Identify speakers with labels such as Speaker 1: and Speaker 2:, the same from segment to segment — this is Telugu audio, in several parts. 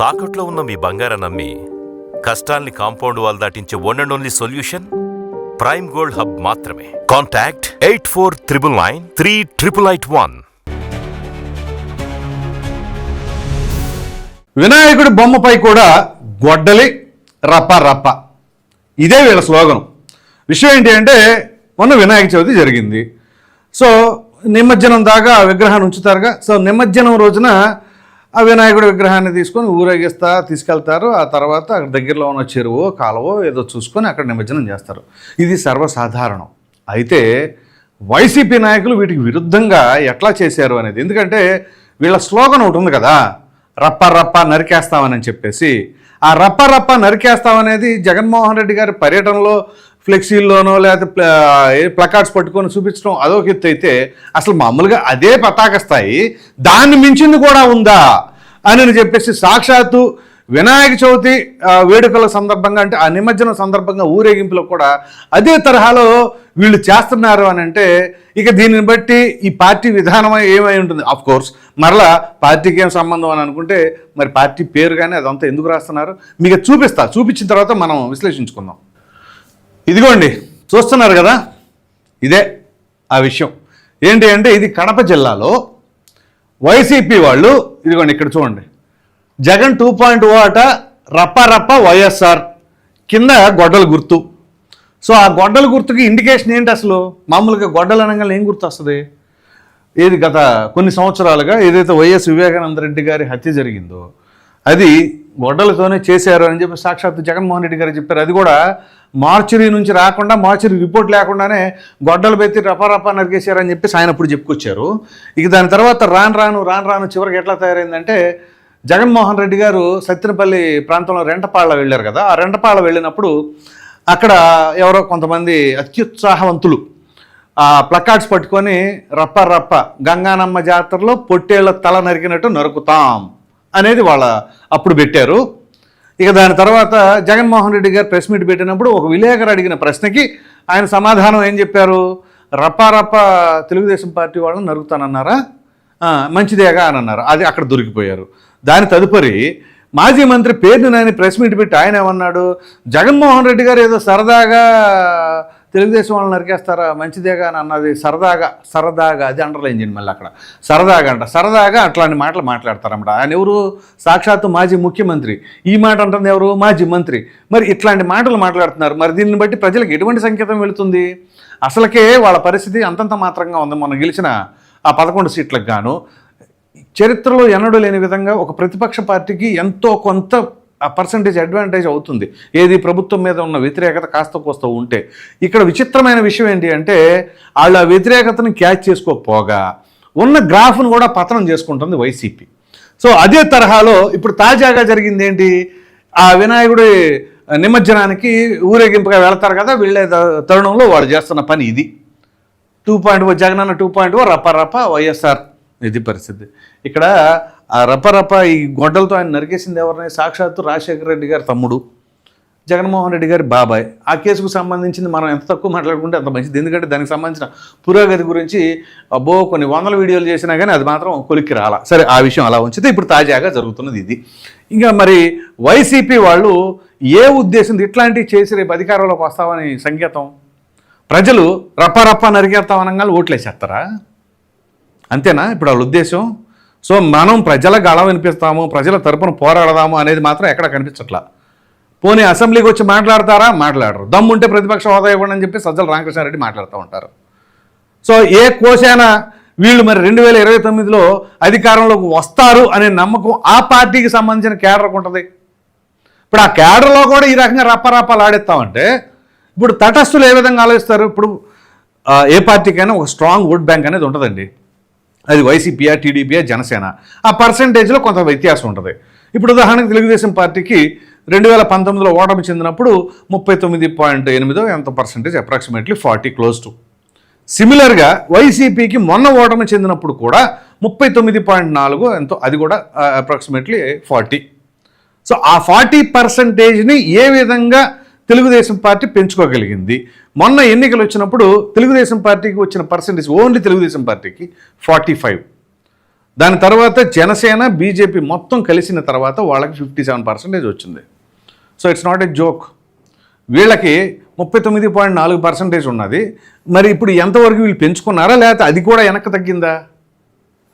Speaker 1: తాకట్లో ఉన్న మీ బంగారాన్ని నమ్మి కష్టాల్ని compound wall దాటించే one and only solution prime gold hub మాత్రమే. Contact eight four triple nine three triple eight one
Speaker 2: వినాయకుడి బొమ్మపై కూడా గొడ్డలి రప్ప రప్ప ఇదే వీళ్ళ స్లోగనం. విషయం ఏంటి అంటే మొన్న వినాయక చవితి జరిగింది. సో నిమజ్జనం దాకా విగ్రహాన్ని ఉంచుతారుగా. సో నిమజ్జనం రోజున ఆ వినాయకుడి విగ్రహాన్ని తీసుకొని ఊరేగిస్తా తీసుకెళ్తారు. ఆ తర్వాత అక్కడ దగ్గరలో ఉన్న చెరువు కాలువో ఏదో చూసుకొని అక్కడ నిమజ్జనం చేస్తారు. ఇది సర్వసాధారణం. అయితే వైసీపీ నాయకులు వీటికి విరుద్ధంగా ఎట్లా చేశారు అనేది ఎందుకంటే వీళ్ళ స్లోగన్ ఒకటి ఉంది కదా రప్ప రప్ప నరికేస్తామని చెప్పేసి. ఆ రప్ప రప్ప నరికేస్తామనేది జగన్మోహన్ రెడ్డి గారి పర్యటనలో ఫ్లెక్సీల్లోనో లేకపోతే ప్లకార్డ్స్ పట్టుకొని చూపించడం అదొక ఎత్తు అయితే అసలు మామూలుగా అదే పతాక స్థాయి. దాన్ని మించింది కూడా ఉందా అని చెప్పేసి సాక్షాత్తు వినాయక చవితి వేడుకల సందర్భంగా అంటే ఆ నిమజ్జనం సందర్భంగా ఊరేగింపులో కూడా అదే తరహాలో వీళ్ళు చేస్తున్నారు అని అంటే ఇక దీనిని బట్టి ఈ పార్టీ విధానం ఏమై ఉంటుంది? అఫ్ కోర్స్ మరలా పార్టీకి ఏం సంబంధం అని అనుకుంటే మరి పార్టీ పేరు కానీ అదంతా ఎందుకు రాస్తున్నారు? మీకు చూపిస్తా. చూపించిన తర్వాత మనం విశ్లేషించుకుందాం. ఇదిగోండి చూస్తున్నారు కదా? ఇదే ఆ విషయం. ఏంటి అంటే ఇది కడప జిల్లాలో వైసీపీ వాళ్ళు ఇదిగోండి ఇక్కడ చూడండి జగన్ టూ పాయింట్ ఓ అట రప్ప రప్ప వైఎస్ఆర్ కింద గొడ్డల గుర్తు. సో ఆ గొడ్డల గుర్తుకి ఇండికేషన్ ఏంటి అసలు? మామూలుగా గొడ్డలు అనగానే ఏం గుర్తు వస్తుంది? ఏది గత కొన్ని సంవత్సరాలుగా ఏదైతే వైఎస్ వివేకానంద రెడ్డి గారి హత్య జరిగిందో అది గొడ్డలతోనే చేశారు అని చెప్పి సాక్షాత్ జగన్మోహన్ రెడ్డి గారు చెప్పారు. అది కూడా మార్చురీ నుంచి రాకుండా మార్చురీ రిపోర్ట్ లేకుండానే గొడ్డలు పెట్టి రపారపా నరికేశారని చెప్పేసి ఆయన అప్పుడు చెప్పుకొచ్చారు. ఇక దాని తర్వాత రాను రాను రాను రాను చివరికి ఎట్లా తయారైందంటే జగన్మోహన్ రెడ్డి గారు సత్యనపల్లి ప్రాంతంలో రెంటపాళ్ళ వెళ్ళారు కదా ఆ రెంటపాళ్ళ వెళ్ళినప్పుడు అక్కడ ఎవరో కొంతమంది అత్యుత్సాహవంతులు ఆ ప్లకార్డ్స్ పట్టుకొని రప్ప రప్ప గంగానమ్మ జాతరలో పొట్టేళ్ళ తల నరికినట్టు నరుకుతాం. అనేది వాళ్ళ అప్పుడు పెట్టారు. ఇక దాని తర్వాత జగన్మోహన్ రెడ్డి గారు ప్రెస్ మీట్ పెట్టినప్పుడు ఒక విలేకరు అడిగిన ప్రశ్నకి ఆయన సమాధానం ఏం చెప్పారు? రప్పారప్ప తెలుగుదేశం పార్టీ వాళ్ళని నరుగుతానన్నారా మంచిదేగా అని అన్నారు. అది అక్కడ దొరికిపోయారు. దాని తదుపరి మాజీ మంత్రి పేరుని నాయని ప్రెస్ మీట్ పెట్టి ఆయన ఏమన్నాడు? జగన్మోహన్ రెడ్డి గారు ఏదో సరదాగా తెలుగుదేశం వాళ్ళని నరికేస్తారా? మంచిదేగా అని అన్నది సరదాగా సరదాగా అది అండర్లైన్ చేయండి మళ్ళీ అక్కడ. సరదాగా అంట సరదాగా అట్లాంటి మాటలు మాట్లాడతారన్నమాట. ఆయన ఎవరు? సాక్షాత్తు మాజీ ముఖ్యమంత్రి. ఈ మాట అంటుంది ఎవరు? మాజీ మంత్రి. మరి ఇట్లాంటి మాటలు మాట్లాడుతున్నారు. మరి దీన్ని బట్టి ప్రజలకు ఎటువంటి సంకేతం వెళుతుంది? అసలకే వాళ్ళ పరిస్థితి అంతంత మాత్రంగా ఉంది. మొన్న గెలిచిన ఆ పదకొండు సీట్లకు గాను. చరిత్రలో ఎన్నడూ లేని విధంగా ఒక ప్రతిపక్ష పార్టీకి ఎంతో కొంత ఆ పర్సంటేజ్ అడ్వాంటేజ్ అవుతుంది. ఏది ప్రభుత్వం మీద ఉన్న వ్యతిరేకత కాస్త కోస్త ఉంటే. ఇక్కడ విచిత్రమైన విషయం ఏంటి అంటే వాళ్ళు ఆ వ్యతిరేకతను క్యాచ్ చేసుకోకపోగా ఉన్న గ్రాఫ్ను కూడా పతనం చేసుకుంటుంది వైసీపీ. సో అదే తరహాలో ఇప్పుడు తాజాగా జరిగింది ఏంటి? ఆ వినాయకుడి నిమజ్జనానికి ఊరేగింపుగా వెళతారు కదా వెళ్ళే తరుణంలో వాడు చేస్తున్న పని ఇది. Two point O Jagananna two point O రప్ప రప్ప వైఎస్ఆర్ ఇది పరిస్థితి. ఇక్కడ ఆ రపరప ఈ గొడ్డలతో ఆయన నరికేసింది ఎవరిని? సాక్షాత్తు రాజశేఖర రెడ్డి గారి తమ్ముడు జగన్మోహన్ రెడ్డి గారి బాబాయ్. ఆ కేసుకు సంబంధించింది మనం ఎంత తక్కువ మాట్లాడుకుంటే అంత మంచిది. ఎందుకంటే దానికి సంబంధించిన పురోగతి గురించి అబ్బో కొన్ని వందల వీడియోలు చేసినా కానీ అది మాత్రం కొలిక్కి రాలా. సరే ఆ విషయం అలా ఉంచితే ఇప్పుడు తాజాగా జరుగుతున్నది ఇది. ఇంకా మరి వైసీపీ వాళ్ళు ఏ ఉద్దేశం ఇట్లాంటివి చేసి రేపు అధికారంలోకి వస్తామని సంకేతం? ప్రజలు రప్ప రప్ప నరికేస్తాం ఓట్లేసేస్తారా? అంతేనా? ఇప్పుడు వాళ్ళ ఉద్దేశం? సో మనం ప్రజల గళం వినిపిస్తాము ప్రజల తరపున పోరాడదాము అనేది మాత్రం ఎక్కడ కనిపించట్లా. పోనీ అసెంబ్లీకి వచ్చి మాట్లాడతారా? మాట్లాడరు. దమ్ముంటే ప్రతిపక్ష హోదా ఇవ్వండి అని చెప్పి సజ్జల రామకృష్ణారెడ్డి మాట్లాడుతూ ఉంటారు. సో ఏ కోసైనా వీళ్ళు మరి రెండు వేల ఇరవై తొమ్మిదిలో అధికారంలోకి వస్తారు అనే నమ్మకం ఆ పార్టీకి సంబంధించిన కేడర్కు ఉంటుంది. ఇప్పుడు ఆ కేడర్లో కూడా ఈ రకంగా రప్పరప్పలు ఆడేస్తామంటే ఇప్పుడు తటస్థులు ఏ విధంగా ఆలోచిస్తారు? ఇప్పుడు ఏ పార్టీకైనా ఒక స్ట్రాంగ్ ఓట్ బ్యాంక్ అనేది ఉంటుందండి. అది వైసీపీయా టీడీపీయా జనసేన. ఆ పర్సంటేజ్లో కొంత వ్యత్యాసం ఉంటుంది. ఇప్పుడు ఉదాహరణకు తెలుగుదేశం పార్టీకి రెండు వేల పంతొమ్మిదిలో ఓటమి చెందినప్పుడు ముప్పై తొమ్మిది పాయింట్ ఎనిమిదో ఎంత percentage approximately forty close to సిమిలర్గా వైసీపీకి మొన్న ఓటమి చెందినప్పుడు కూడా ముప్పై తొమ్మిది పాయింట్ నాలుగు ఎంతో అది కూడా అప్రాక్సిమేట్లీ ఫార్టీ సో ఆ ఫార్టీ పర్సంటేజ్ని ఏ విధంగా తెలుగుదేశం పార్టీ పెంచుకోగలిగింది. మొన్న ఎన్నికలు వచ్చినప్పుడు తెలుగుదేశం పార్టీకి వచ్చిన పర్సంటేజ్ ఓన్లీ తెలుగుదేశం పార్టీకి ఫార్టీ ఫైవ్ దాని తర్వాత జనసేన బీజేపీ మొత్తం కలిసిన తర్వాత వాళ్ళకి ఫిఫ్టీ సెవెన్ పర్సెంటేజ్ వచ్చింది. So it's not a joke వీళ్ళకి ముప్పై తొమ్మిది పాయింట్ నాలుగు పర్సెంటేజ్ ఉన్నది. మరి ఇప్పుడు ఎంతవరకు వీళ్ళు పెంచుకున్నారా? లేకపోతే అది కూడా వెనక్కి తగ్గిందా?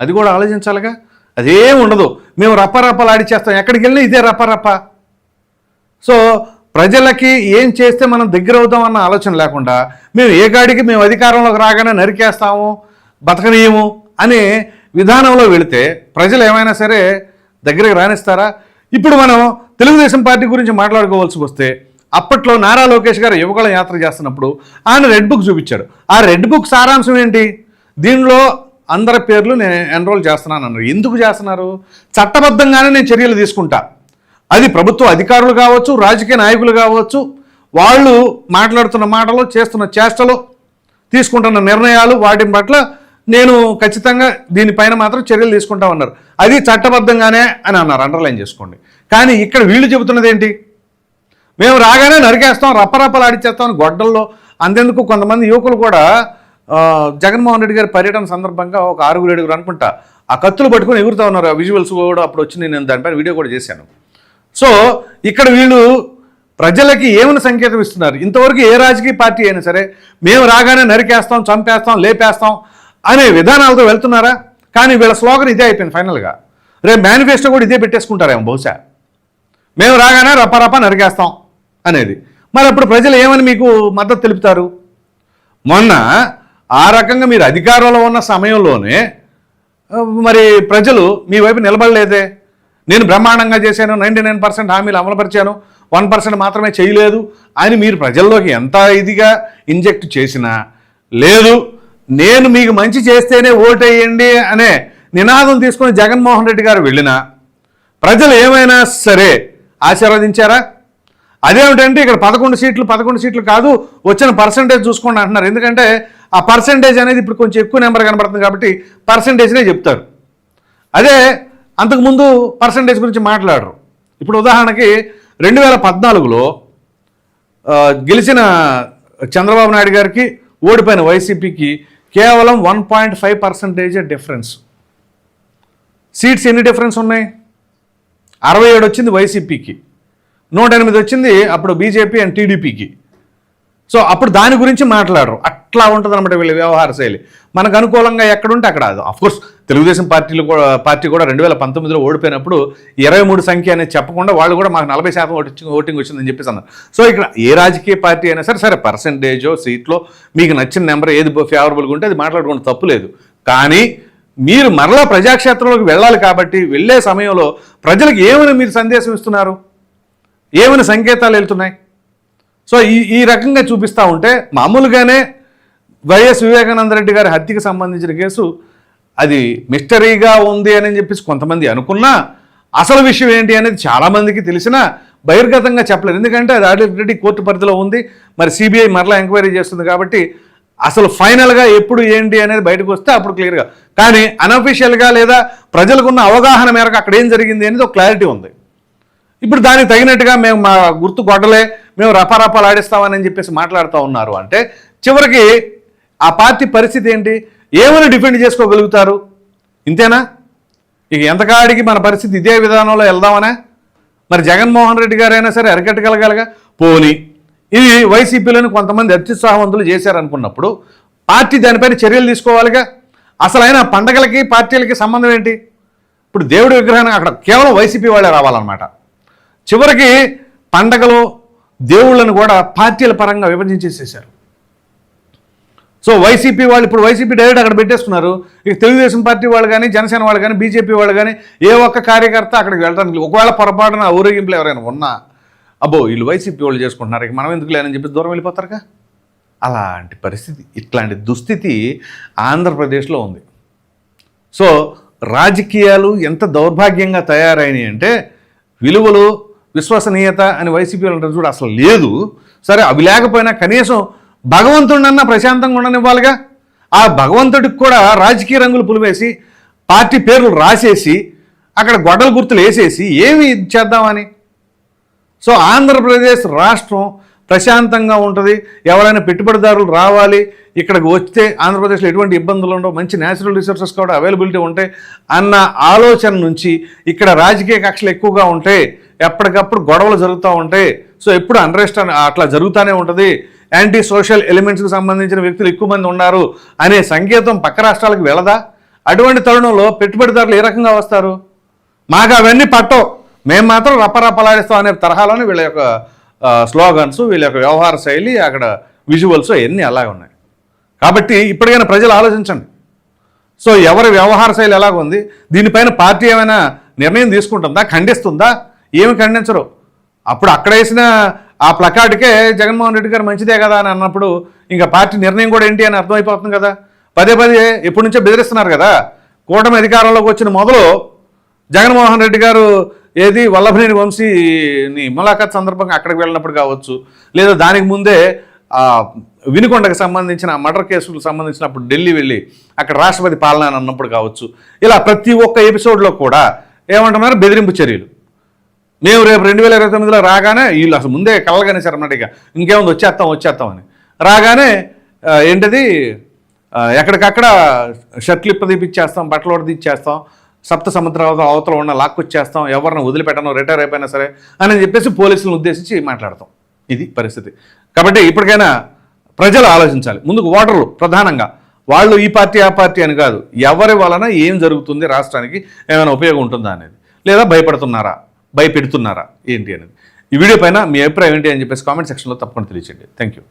Speaker 2: అది కూడా ఆలోచించాలిగా? అదేం ఉండదు. మేము రప్పరప్పలు ఆడిచేస్తాం ఎక్కడికి వెళ్ళినా ఇదే రప్పరప్ప. సో ప్రజలకి ఏం చేస్తే మనం దగ్గర అవుతాం అన్న ఆలోచన లేకుండా మేము ఏ గాడికి మేము అధికారంలోకి రాగానే నరికేస్తాము బతకనీయము అనే విధానంలో వెళితే ప్రజలు ఏమైనా సరే దగ్గరికి రాణిస్తారా ఇప్పుడు మనం తెలుగుదేశం పార్టీ గురించి మాట్లాడుకోవాల్సి వస్తే అప్పట్లో నారా లోకేష్ గారు యువకుల యాత్ర చేస్తున్నప్పుడు ఆయన రెడ్ బుక్ చూపించాడు. ఆ రెడ్ బుక్ సారాంశం ఏంటి? దీనిలో అందరి పేర్లు నేను ఎన్రోల్ చేస్తున్నాను అన్నారు ఎందుకు చేస్తున్నారు? చట్టబద్ధంగానే నేను చర్యలు తీసుకుంటా. అది ప్రభుత్వ అధికారులు కావచ్చు రాజకీయ నాయకులు కావచ్చు వాళ్ళు మాట్లాడుతున్న మాటలు చేస్తున్న చేష్టలు తీసుకుంటున్న నిర్ణయాలు వాటి పట్ల నేను ఖచ్చితంగా దీనిపైన మాత్రం చర్యలు తీసుకుంటా ఉన్నారు. అది చట్టబద్ధంగానే అని అన్నారు అండర్లైన్ చేసుకోండి. కానీ ఇక్కడ వీళ్ళు చెబుతున్నది ఏంటి? మేము రాగానే నరికేస్తాం రప్పరప్పలు ఆడిచ్చేస్తాం గొడ్డల్లో అంతెందుకు కొంతమంది యువకులు కూడా జగన్మోహన్ రెడ్డి గారి పర్యటన సందర్భంగా ఒక ఆరుగురు ఏడుగురు అనుకుంటా ఆ కత్తులు పట్టుకొని ఎగురుతా ఉన్నారు. ఆ విజువల్స్ కూడా అప్పుడు వచ్చి నేను దానిపైన వీడియో కూడా చేశాను. సో ఇక్కడ వీళ్ళు ప్రజలకి ఏమని సంకేతం ఇస్తున్నారు? ఇంతవరకు ఏ రాజకీయ పార్టీ అయినా సరే మేము రాగానే నరికేస్తాం చంపేస్తాం లేపేస్తాం అనే విధానాలతో వెళ్తున్నారా? కానీ వీళ్ళ స్లోగన్ ఇదే అయిపోయింది ఫైనల్గా. రేపు మేనిఫెస్టో కూడా ఇదే పెట్టేసుకుంటారేమో బహుశా. మేము రాగానే రపరప నరికేస్తాం అనేది. మరి అప్పుడు ప్రజలు ఏమని మీకు మద్దతు తెలుపుతారు? మొన్న ఆ రకంగా మీరు అధికారంలో ఉన్న సమయంలోనే మరి ప్రజలు మీ వైపు నిలబడలేదే? నేను బ్రహ్మాండంగా చేశాను నైంటీ నైన్ పర్సెంట్ హామీలు అమలుపరిచాను వన్ పర్సెంట్ మాత్రమే చేయలేదు అని మీరు ప్రజల్లోకి ఎంత ఇదిగా ఇంజెక్ట్ చేసినా లేదు నేను మీకు మంచి చేస్తేనే ఓటేయండి అనే నినాదం తీసుకుని జగన్మోహన్ రెడ్డి గారు వెళ్ళినా ప్రజలు ఏమైనా సరే ఆశీర్వదించారా? అదేమిటంటే ఇక్కడ పదకొండు సీట్లు పదకొండు సీట్లు కాదు వచ్చిన పర్సంటేజ్ చూసుకోండి అంటున్నారు. ఎందుకంటే ఆ పర్సంటేజ్ అనేది ఇప్పుడు కొంచెం ఎక్కువ నెంబర్ కనబడుతుంది కాబట్టి పర్సంటేజ్నే చెప్తారు. అదే అంతకుముందు పర్సంటేజ్ గురించి మాట్లాడరు. ఇప్పుడు ఉదాహరణకి రెండు వేల పద్నాలుగులో గెలిచిన చంద్రబాబు నాయుడు గారికి ఓడిపోయిన వైసీపీకి కేవలం one point five percentage difference. Seats ఎన్ని డిఫరెన్స్ ఉన్నాయి? అరవై ఏడు వచ్చింది వైసీపీకి. నూట ఎనిమిది వచ్చింది అప్పుడు బీజేపీ అండ్ టీడీపీకి. సో అప్పుడు దాని గురించి మాట్లాడరు. అట్లా ఉంటుంది అనమాట వీళ్ళ వ్యవహార శైలి. మనకు అనుకూలంగా ఎక్కడుంటే అక్కడ అఫ్కోర్స్ తెలుగుదేశం పార్టీలు కూడా పార్టీ కూడా రెండు వేల పంతొమ్మిదిలో ఓడిపోయినప్పుడు ఇరవై మూడు సంఖ్య అనేది చెప్పకుండా వాళ్ళు కూడా మాకు నలభై శాతం ఓటింగ్ ఓటింగ్ వచ్చిందని చెప్పేసి అన్నారు. సో ఇక్కడ ఏ రాజకీయ పార్టీ అయినా సరే సరే పర్సంటేజో సీట్లో మీకు నచ్చిన నెంబర్ ఏది ఫేవరబుల్గా ఉంటే అది మాట్లాడుకుంటే తప్పు లేదు. కానీ మీరు మరలా ప్రజాక్షేత్రంలోకి వెళ్ళాలి కాబట్టి వెళ్ళే సమయంలో ప్రజలకు ఏమని మీరు సందేశం ఇస్తున్నారు? ఏమైనా సంకేతాలు వెళ్తున్నాయి? సో ఈ ఈ రకంగా చూపిస్తూ ఉంటే మామూలుగానే వైఎస్ వివేకానంద రెడ్డి గారి హత్యకి సంబంధించిన కేసు అది మిస్టరీగా ఉంది అని చెప్పేసి కొంతమంది అనుకున్నా అసలు విషయం ఏంటి అనేది చాలామందికి తెలిసినా బహిర్గతంగా చెప్పలేదు ఎందుకంటే అది ఆల్రెడీ కోర్టు పరిధిలో ఉంది. మరి సిబిఐ మరలా ఎంక్వైరీ చేస్తుంది కాబట్టి అసలు ఫైనల్గా ఎప్పుడు ఏంటి అనేది బయటకు వస్తే అప్పుడు క్లియర్గా. కానీ అనఫిషియల్గా లేదా ప్రజలకున్న అవగాహన మేరకు అక్కడ ఏం జరిగింది అనేది ఒక క్లారిటీ ఉంది. ఇప్పుడు దానికి తగినట్టుగా మేము మా గుర్తు గొడలే మేము రపారపాలు ఆడిస్తామని చెప్పేసి మాట్లాడుతూ ఉన్నారు అంటే చివరికి ఆ పార్టీ పరిస్థితి ఏంటి? ఏమని డిఫెండ్ చేసుకోగలుగుతారు? ఇంతేనా? ఇక ఎంతకాడికి మన పరిస్థితి ఇదే విధానంలో వెళ్దామనే? మరి జగన్మోహన్ రెడ్డి గారైనా సరే అరికట్టగలగలగా? పోని. ఇది వైసీపీలోని కొంతమంది అత్యుత్సాహవంతులు చేశారనుకున్నప్పుడు పార్టీ దానిపైన చర్యలు తీసుకోవాలిగా? అసలైన పండగలకి పార్టీలకి సంబంధం ఏంటి? ఇప్పుడు దేవుడి విగ్రహానికి అక్కడ కేవలం వైసీపీ వాళ్ళే రావాలన్నమాట. చివరికి పండగలు దేవుళ్ళను కూడా పార్టీల పరంగా విభజించేసేసారు సో వైసీపీ వాళ్ళు ఇప్పుడు వైసీపీ డైరెక్ట్ అక్కడ పెట్టేస్తున్నారు. ఇక తెలుగుదేశం పార్టీ వాళ్ళు కానీ జనసేన వాళ్ళు కానీ బీజేపీ వాళ్ళు కానీ ఏ ఒక్క కార్యకర్త అక్కడికి వెళ్ళడానికి ఒకవేళ పొరపాటున ఊరేగింపులు ఎవరైనా ఉన్నా అబ్బో వీళ్ళు వైసీపీ వాళ్ళు చేసుకుంటున్నారు. ఇక మనం ఎందుకు లేనని చెప్పి దూరం వెళ్ళిపోతారుగా? అలాంటి పరిస్థితి ఇట్లాంటి దుస్థితి ఆంధ్రప్రదేశ్లో ఉంది. సో రాజకీయాలు ఎంత దౌర్భాగ్యంగా తయారైనాయి అంటే విలువలు విశ్వసనీయత అని వైసీపీ వాళ్ళు అంటారు చూడు అసలు లేదు. సరే అవి లేకపోయినా కనీసం భగవంతుడినన్నా ప్రశాంతంగా ఉండనివ్వాలిగా. ఆ భగవంతుడికి కూడా రాజకీయ రంగులు పులివేసి పార్టీ పేర్లు రాసేసి అక్కడ గొడ్డల గుర్తులు వేసేసి ఏమి చేద్దామని? సో ఆంధ్రప్రదేశ్ రాష్ట్రం ప్రశాంతంగా ఉంటుంది. ఎవరైనా పెట్టుబడిదారులు రావాలి. ఇక్కడికి వస్తే ఆంధ్రప్రదేశ్లో ఎటువంటి ఇబ్బందులు ఉండవు. మంచి న్యాచురల్ రిసోర్సెస్ కూడా అవైలబిలిటీ ఉంటాయి అన్న ఆలోచన నుంచి ఇక్కడ రాజకీయ కక్షలు ఎక్కువగా ఉంటాయి ఎప్పటికప్పుడు గొడవలు జరుగుతూ ఉంటాయి. సో ఎప్పుడు అన్రెస్ట్ అట్లా జరుగుతూనే ఉంటుంది. యాంటీ సోషల్ ఎలిమెంట్స్కి సంబంధించిన వ్యక్తులు ఎక్కువ మంది ఉన్నారు అనే సంకేతం పక్క రాష్ట్రాలకు వెళ్ళదా? అటువంటి తరుణంలో పెట్టుబడిదారులు ఏ రకంగా వస్తారు? మాకు అవన్నీ పట్టవు. మేము మాత్రం రపరపలాడిస్తాం అనే తరహాలోనే వీళ్ళ యొక్క స్లోగన్స్ వీళ్ళ యొక్క వ్యవహార శైలి అక్కడ విజువల్స్ అవన్నీ అలాగే ఉన్నాయి. కాబట్టి ఇప్పటికైనా ప్రజలు ఆలోచించండి. సో ఎవరి వ్యవహార శైలి ఎలాగుంది? దీనిపైన పార్టీ ఏమైనా నిర్ణయం తీసుకుంటుందా? ఖండిస్తుందా? ఏమి ఖండించరు. అప్పుడు అక్కడ వేసిన ఆ ప్లకార్డుకే జగన్మోహన్ రెడ్డి గారు మంచిదే కదా అని అన్నప్పుడు ఇంకా పార్టీ నిర్ణయం కూడా ఏంటి అని అర్థమైపోతుంది కదా. పదే పదే ఎప్పటి నుంచో బెదిరిస్తున్నారు కదా. కూటమి అధికారంలోకి వచ్చిన మొదలు జగన్మోహన్ రెడ్డి గారు ఏది వల్లభనేని వంశీని ములాఖాత్ సందర్భంగా అక్కడికి వెళ్ళినప్పుడు కావచ్చు లేదా దానికి ముందే వినుకొండకు సంబంధించిన మర్డర్ కేసులకు సంబంధించినప్పుడు ఢిల్లీ వెళ్ళి అక్కడ రాష్ట్రపతి పాలన అని అన్నప్పుడు కావచ్చు ఇలా ప్రతి ఒక్క ఎపిసోడ్లో కూడా ఏమంటున్నారు? బెదిరింపు చర్యలు. మేము రేపు రెండు వేల ఇరవై తొమ్మిదిలో రాగానే వీళ్ళు అసలు ముందే కలగనేసారు అన్నమాట ఇక. ఇంకేముంది వచ్చేస్తాం వచ్చేస్తామని రాగానే ఏంటది? ఎక్కడికక్కడ షర్ట్లు ఇప్పదీపిచ్చేస్తాం బట్టలు కూడా ఇచ్చేస్తాం సప్త సముద్రాల అవతల ఉన్న లాక్కొచ్చేస్తాం ఎవరిని వదిలిపెట్టను రిటైర్ అయిపోయినా సరే అని చెప్పేసి పోలీసులను ఉద్దేశించి మాట్లాడతాం. ఇది పరిస్థితి. కాబట్టి ఇప్పటికైనా ప్రజలు ఆలోచించాలి. ముందుకు ఓటర్లు ప్రధానంగా. వాళ్ళు ఈ పార్టీ ఆ పార్టీ అని కాదు. ఎవరి వలన ఏం జరుగుతుంది రాష్ట్రానికి? ఏమైనా ఉపయోగం ఉంటుందా అనేది? లేదా భయపడుతున్నారా? భయపెడుతున్నారా ఏంటి అనేది. ఈ వీడియో పైన మీ అభిప్రాయం ఏంటి అని చెప్పేసి కామెంట్ సెక్షన్లో తప్పకుండా తెలియచేయండి. Thank you